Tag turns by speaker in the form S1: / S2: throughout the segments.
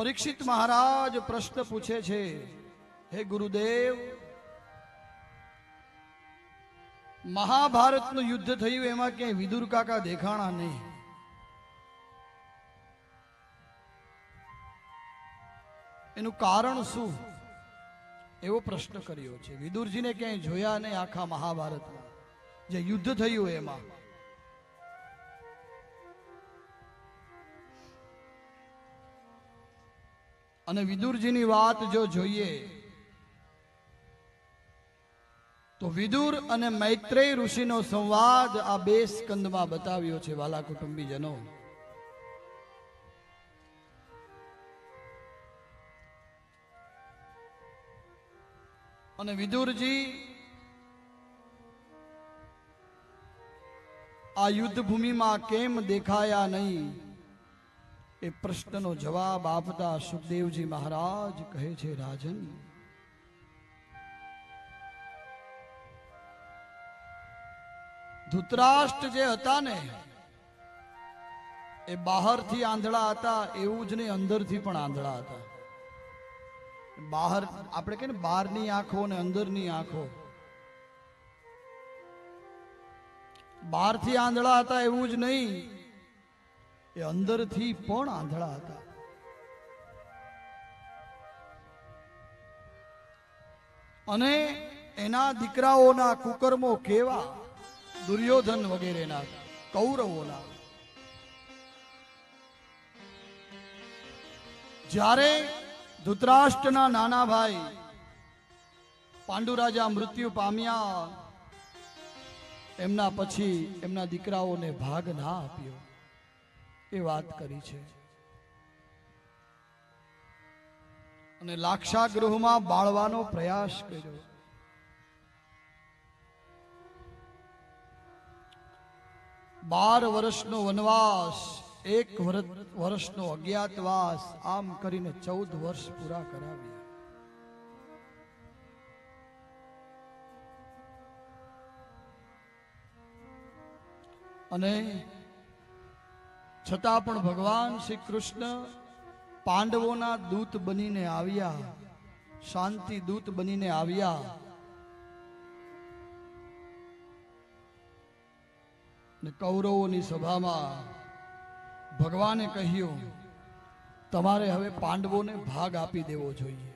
S1: પરીક્ષિત મહારાજ પ્રશ્ન પૂછે છે, હે ગુરુદેવ, મહાભારતનું યુદ્ધ થયું એમાં ક્યાંય વિદુર કાકા દેખાણા નહીં. એનું કારણ શું? એવો પ્રશ્ન કર્યો છે. વિદુરજીને ક્યાંય જોયા નહીં આખા મહાભારતમાં. જે યુદ્ધ થયું એમાં. અને વિદુરજીની વાત જો જોઈએ, તો વિદુર અને મૈત્રેય ઋષિનો સંવાદ આ બે સ્કંદમાં બતાવ્યો છે વાલા કુટુંબીજનો. અને વિદુરજી આ યુદ્ધ ભૂમિમાં કેમ દેખાયા નહીં? એ પ્રશ્નનો જવાબ આપતા સુખદેવજી મહારાજ કહે છે, રાજન, ધૃતરાષ્ટ્ર જે હતા ને, એ બહારથી આંધળા હતા, એવું જ નહીં, અંદરથી પણ આંધળા હતા. બહાર, આપણે કે બહારની આંખો ને અંદરની આંખો. બહારથી આંધળા હતા એવું જ નહીં એ અંદરથી પણ આંધળા હતા. અને એના દીકરાઓના કુકર્મો કેવા? દુર્યોધન વગેરેના, કૌરવોના. જ્યારે ધૃતરાષ્ટ્રના નાના ભાઈ પાંડુરાજા મૃત્યુ પામ્યા, એમના પછી એમના દીકરાઓને ભાગ ના આપ્યો. એ વાત કરી છે. અને લાક્ષાગૃહમાં બાળવાનો પ્રયાસ કર્યો. બાર વર્ષનો વનવાસ, એક વર્ષનો અજ્ઞાતવાસ, આમ કરીને ચૌદ વર્ષ પૂરા કરાવ્યા. અને છતાં પણ ભગવાન શ્રી કૃષ્ણ પાંડવોના દૂત બનીને આવ્યા, શાંતિ દૂત બનીને આવ્યા. ને કૌરવોની સભામાં ભગવાને કહ્યું, તમારે હવે પાંડવોને ભાગ આપી દેવો જોઈએ.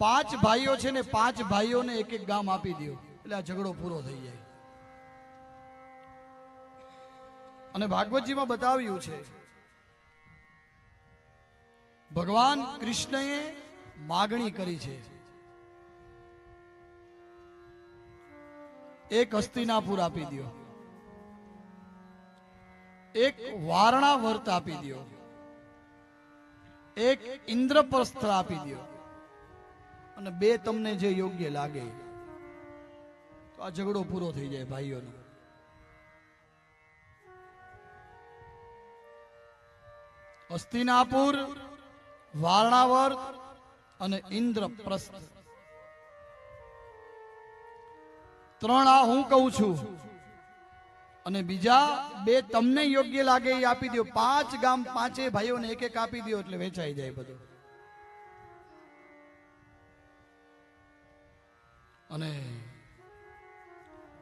S1: પાંચ ભાઈઓ છે ને પાંચ ભાઈઓને એક એક ગામ આપી દો. એટલે આ ઝઘડો પૂરો થઈ જાય. અને ભાગવતજીમાં બતાવ્યું છે, ભગવાન કૃષ્ણએ માગણી કરી છે. એક હસ્તિનાપુર આપી દો એક વારણા વર્ત આપી દો એક ઇન્દ્રપ્રસ્થ આપી દો અને બે તમને જે યોગ્ય લાગે. આ ઝઘડો પૂરો થઈ જાય ભાઈઓનો. હસ્તિનાપુર વારણાવર અને ઇન્દ્રપ્રસ્થ. ત્રણ આ હું કહું છું અને બીજા બે તમને યોગ્ય લાગે એ આપી દો પાંચ ગામ પાંચે ભાઈઓને એક એક આપી દો એટલે વેચાઈ જાય બધું. અને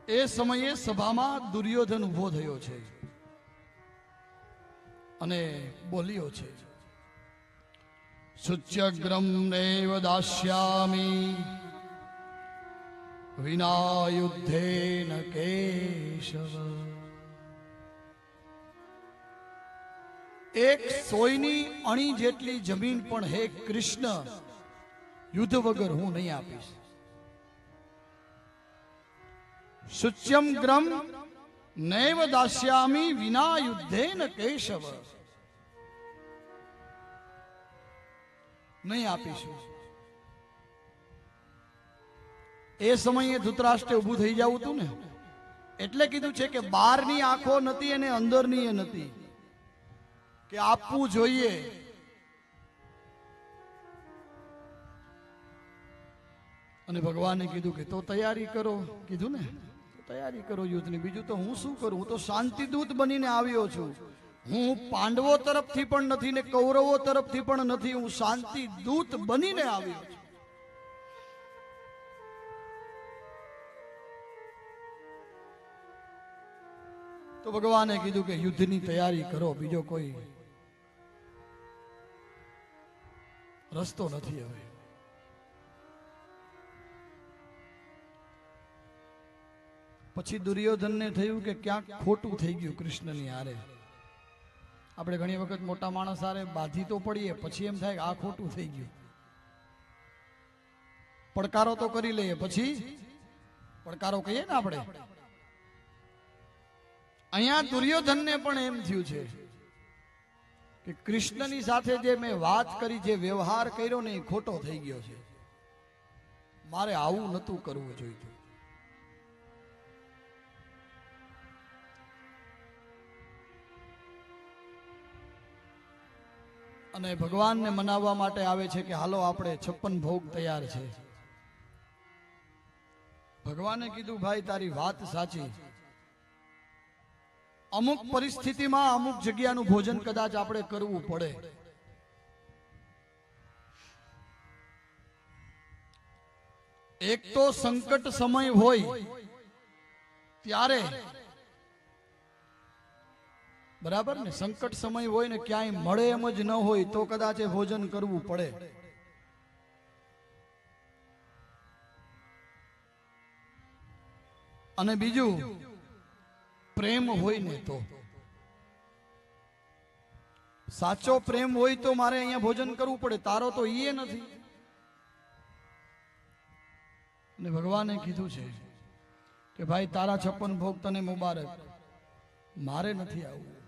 S1: એ સમયે સભામાં દુર્યોધન ઊભો થયો છે અને બોલ્યો છે શુચ્યગ્રમ નૈવ દાસ્યામી વિના યુદ્ધેન કેશવ. એક સોયની અણી જેટલી જમીન પણ હે કૃષ્ણ, યુદ્ધ વગર હું નહીં આપીશ. શુચ્યમ ગ્રમ નૈવ દાસ્યામી વિના યુદ્ધેન કેશવ નહીં આપીશું એ સમયે ધૃતરાષ્ટ્રે ઊભું થઈ જવું હતું ને એટલે કીધું છે કે બહારની આંખો નથી અને અંદરની એ નથી કે આપવું જોઈએ અને ભગવાને કીધું કે તો તૈયારી કરો કીધું ને તૈયારી કરો યુદ્ધની. બીજું તો હું શું કરું? હું તો શાંતિદૂત બનીને આવ્યો છું. હું પાંડવો તરફથી પણ નથી ને કૌરવો તરફથી પણ નથી. હું શાંતિ દૂત બનીને આવ્યો છું. તો ભગવાને કીધું કે યુદ્ધની તૈયારી કરો, બીજો કોઈ રસ્તો નથી હવે. પછી દુર્યોધનને થયું કે ક્યાંક ખોટું થઈ ગયું કૃષ્ણની હારે આપણે ઘણી વખત મોટા માણસ હારે બાધી તો પડીએ, પછી એમ થાય કે આ ખોટું થઈ ગયું. પડકારો તો કરી લઈએ, પછી પડકારો કહીએ ને આપણે. અહીંયા દુર્યોધનને પણ એમ થયું છે કે કૃષ્ણની સાથે જે મેં વાત કરી, જે વ્યવહાર કર્યો ને એ ખોટો થઈ ગયો છે. મારે આવું નહોતું કરવું જોઈતું. અને ભગવાનને મનાવવા માટે આવે છે કે હાલો, આપણે છપ્પન ભોગ તૈયાર છે. ભગવાને કીધું, ભાઈ, તારી વાત સાચી. અમુક પરિસ્થિતિમાં અમુક જગ્યાનું ભોજન કદાચ આપણે કરવું પડે. એક તો સંકટ સમય હોય, ત્યારે બરાબર ને? સંકટ સમય હોય ને ક્યાંય મળે એમ જ ન હોય તો કદાચ એ ભોજન કરવું પડે. અને બીજું, પ્રેમ હોય ને તો. સાચો પ્રેમ હોય તો મારે અહીંયા ભોજન કરવું પડે, તારો તો એ નથી. અને ભગવાને કીધું છે કે, ભાઈ, તારા છપ્પન ભોગ તને મુબારક. મારે નથી આવવું.